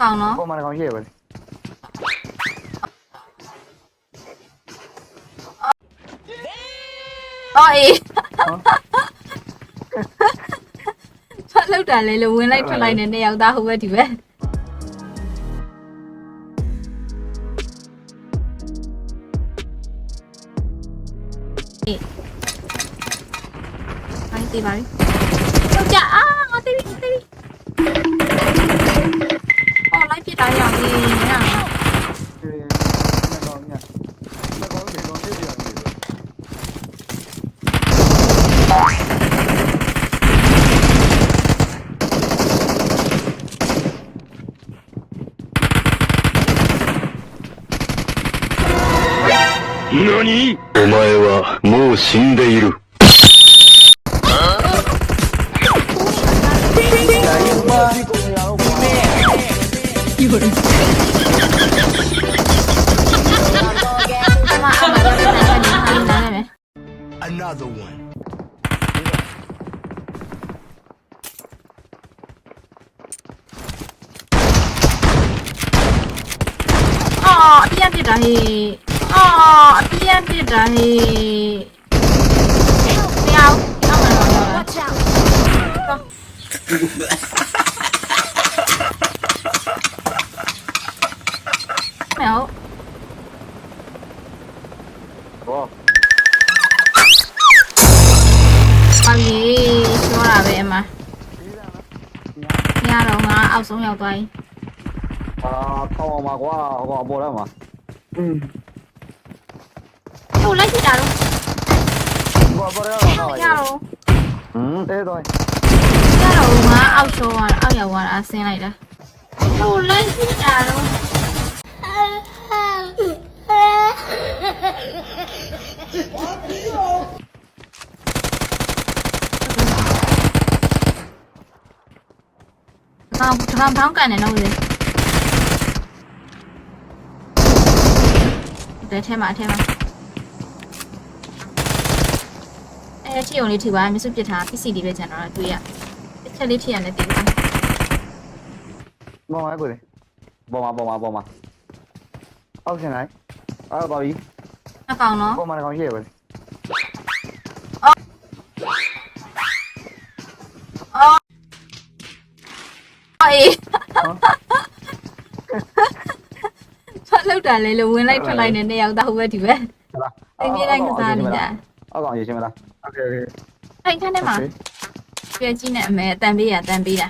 ကောင်နော်ပေါ်မှာတစ်ကောင်ရှိရပဲအော်အေးထွက်လောက်တာလေလို့ဝင်လိုက်ထွက်လိုက်နေနှစ်ယောက်သားဟိုဘက်ဒီဘက်အေးအိုင်းတေးပါပြီယောက်ျားအာငါတေးပြီတေးပြီ 何お前はもう死んでいる。Another one. Oh, dia tidak. ờ at the end did I... Help me out. No, no, no, no. Watch out. Mẹo gì Chưa là về à, mà Nha đâu mà Ao xuống nhau tay À Không mà quá Không mà bố đấy mà Ừ Ủa lấy chiếc đà luôn Bỏ bỏ ra rồi. Ừ. Thế thôi Ra rồi mà ao sồ à ao dầu à xe này đây Ủa lấy chiếc đà luôn không không tháo cái này đâu gì để thêm lại thêm lại က်တာဟိုလိုက်ကြည့်တာတော့ကောင်ကောင်ထောင်းကန်နေတော့လေတဲ့ထဲမှာအထဲမှာအဲချီုံလေးထိပါမြစုပြစ်ထား PC လေးပဲကျန်တော့တွေ့ရတစ်ချက်လေးထိရနေတည်ပါဘောမှာကိုလေဘောမှာဘောမှာဘောမှာအောက်ရှင်လိုက်အာပါပြီအကောင်နော်ပေါ်မှာတစ်ကောင်ရှိရပဲအေးထွက်လောက်တာလေလို့ဝင်လိုက်ထွက်လိုက်နေနှစ်ယောက်သားဟိုဘက်ဒီဘက်ဟုတ်လားအင်းကြီးတိုင်းကစားနေကြအောက်ကောင်ရေးရှင်းမလား โอเคโอเค အဲ့ခန်းထဲမှာပြည့်ကြီးနဲ့အမဲအတန်ပေးရအတန်ပေးတာ